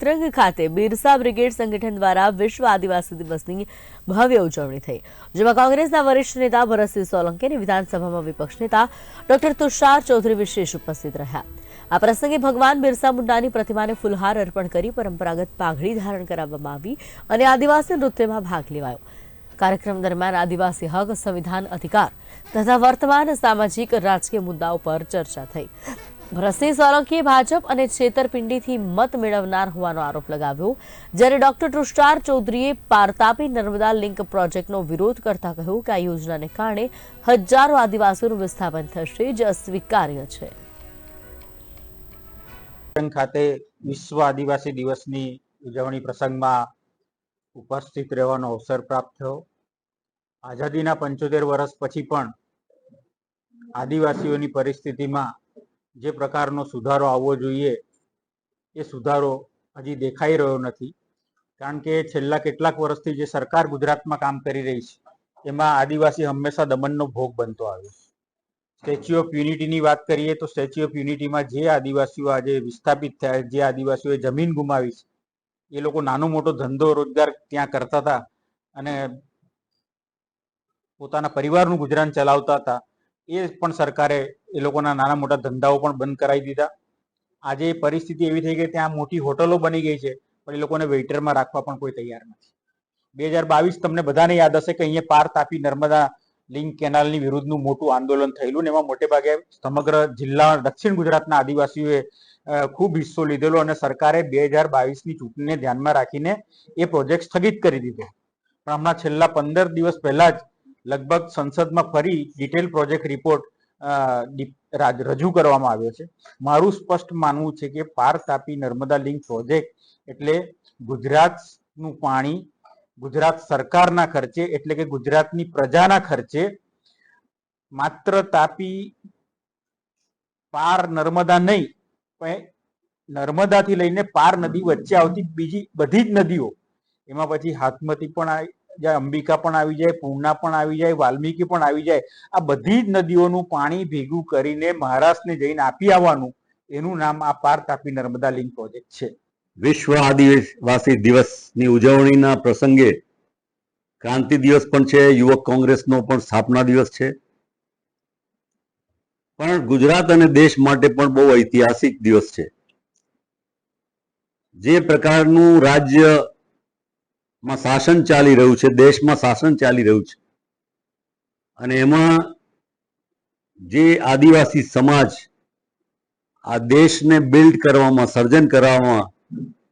નેત્રંગ ખાતે બિરસા બ્રિગેડ સંગઠન દ્વારા વિશ્વ આદિવાસી દિવસની ભવ્ય ઉજવણી થઈ, જેમાં કોંગ્રેસના વરિષ્ઠ નેતા ભરતસિંહ સોલંકી અને વિધાનસભામાં વિપક્ષ નેતા ડોક્ટર તુષાર ચૌધરી વિશેષ ઉપસ્થિત રહ્યા. આ પ્રસંગે ભગવાન બિરસા મુંડાની પ્રતિમાને ફુલહાર અર્પણ કરી પરંપરાગત પાઘડી ધારણ કરાવવામાં આવી અને આદિવાસી નૃત્યમાં ભાગ લેવાયો. કાર્યક્રમ દરમિયાન આદિવાસી હક, સંવિધાન અધિકાર તથા વર્તમાન સામાજિક, રાજકીય મુદ્દાઓ પર ચર્ચા થઈ. ભરતસિંહ સોલંકીએ ભાજપ અને છેતરપિંડીથી મત મેળવનાર હોવાનો આરોપ લગાવ્યો. જ્યારે ડોક્ટર તુષાર ચૌધરીએ પારતાપી નર્મદા લિંક પ્રોજેક્ટનો વિરોધ કરતા કહ્યું કે આ યોજનાને કારણે હજારો આદિવાસીઓનું વિસ્થાપન થશે, જે અસ્વીકાર્ય છે. ખાતે વિશ્વ આદિવાસી દિવસની ઉજવણી પ્રસંગમાં ઉપસ્થિત રહેવાનો અવસર પ્રાપ્ત થયો. આઝાદીના પંચોતેર વર્ષ પછી પણ આદિવાસીઓની પરિસ્થિતિમાં જે પ્રકારનો સુધારો આવવો જોઈએ, એ સુધારો હજી દેખાઈ રહ્યો નથી. કારણ કે છેલ્લા કેટલાક વર્ષથી જે સરકાર ગુજરાતમાં કામ કરી રહી છે, એમાં આદિવાસી હંમેશા દમનનો ભોગ બનતો આવ્યો છે. સ્ટેચ્યુ ઓફ યુનિટીની વાત કરીએ તો સ્ટેચ્યુ ઓફ યુનિટીમાં જે આદિવાસીઓ આજે વિસ્થાપિત થયા, જે આદિવાસીઓએ જમીન ગુમાવી છે, એ લોકો નાનો મોટો ધંધો રોજગાર ત્યાં કરતા હતા અને પોતાના પરિવારનું ગુજરાન ચલાવતા હતા. એ પણ સરકારે એ લોકોના નાના મોટા ધંધાઓ પણ બંધ કરાવી દીધા. આજે પરિસ્થિતિ એવી થઈ ગઈ ત્યાં મોટી હોટલો બની ગઈ છે, પણ એ લોકોને વેઇટરમાં રાખવા પણ કોઈ તૈયાર નથી. બે હજાર બાવીસ તમને બધાને યાદ હશે કે અહીંયા પાર તાપી નર્મદા લિંક કેનાલની વિરુદ્ધનું મોટું આંદોલન થયેલું ને એમાં મોટે ભાગે સમગ્ર જિલ્લા દક્ષિણ ગુજરાતના આદિવાસીઓએ ખૂબ હિસ્સો લીધેલો અને સરકારે બે હજાર બાવીસની ચૂંટણીને ધ્યાનમાં રાખીને એ પ્રોજેક્ટ સ્થગિત કરી દીધો. પણ હમણાં છેલ્લા પંદર દિવસ પહેલા જ લગભગ સંસદમાં ફરી ડિટેલ પ્રોજેક્ટ રિપોર્ટ રજૂ કરવામાં આવ્યો છે. મારું સ્પષ્ટ માનવું છે કે પાર તાપી નર્મદા લિંક પ્રોજેક્ટ એટલે ગુજરાતનું પાણી, ગુજરાત સરકારના ખર્ચે એટલે કે ગુજરાતની પ્રજાના ખર્ચે માત્ર તાપી પાર નર્મદા નહીં, પણ નર્મદાથી લઈને પાર નદી વચ્ચે આવતી બીજી બધી જ નદીઓ, એમાં પછી હાથમતી પણ અંબિકા પણ આવી જાય, પૂર્ણા પણ આવી જાય, વાલ્મીકી પણ આવી જાય. આ બધી જ નદીઓનું પાણી ભેગું કરીને મહારાષ્ટ્રને જઈને આપી આવવાનું, એનું નામ આ પાર તાપી નર્મદા લિંક પ્રોજેક્ટ છે. વિશ્વ આદિવાસી દિવસની ઉજવણીના પ્રસંગે ક્રાંતિ દિવસ પણ છે, યુવક કોંગ્રેસનો પણ સ્થાપના દિવસ છે. પણ ગુજરાત અને દેશ માટે પણ બહુ ઐતિહાસિક દિવસ છે. જે પ્રકારનું રાજ્યમાં શાસન ચાલી રહ્યું છે, દેશમાં શાસન ચાલી રહ્યું છે. અને એમાં જે આદિવાસી સમાજ આ દેશને બિલ્ડ કરવામાં, સર્જન કરવામાં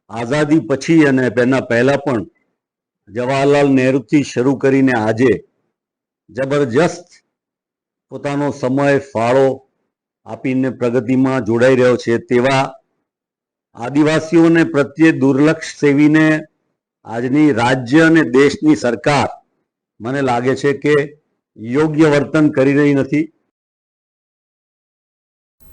આઝાદી પછી અને તેના પહેલા પણ જવાહરલાલ નહેરુથી શરૂ કરીને આજે જબરજસ્ત પોતાનો સમય, ફાળો આપીને પ્રગતિમાં જોડાઈ રહ્યો છે. તેવા આદિવાસીઓને પ્રત્યે દુર્લક્ષ સેવીને આજની રાજ્ય અને દેશની સરકાર મને લાગે છે કે યોગ્ય વર્તન કરી રહી નથી.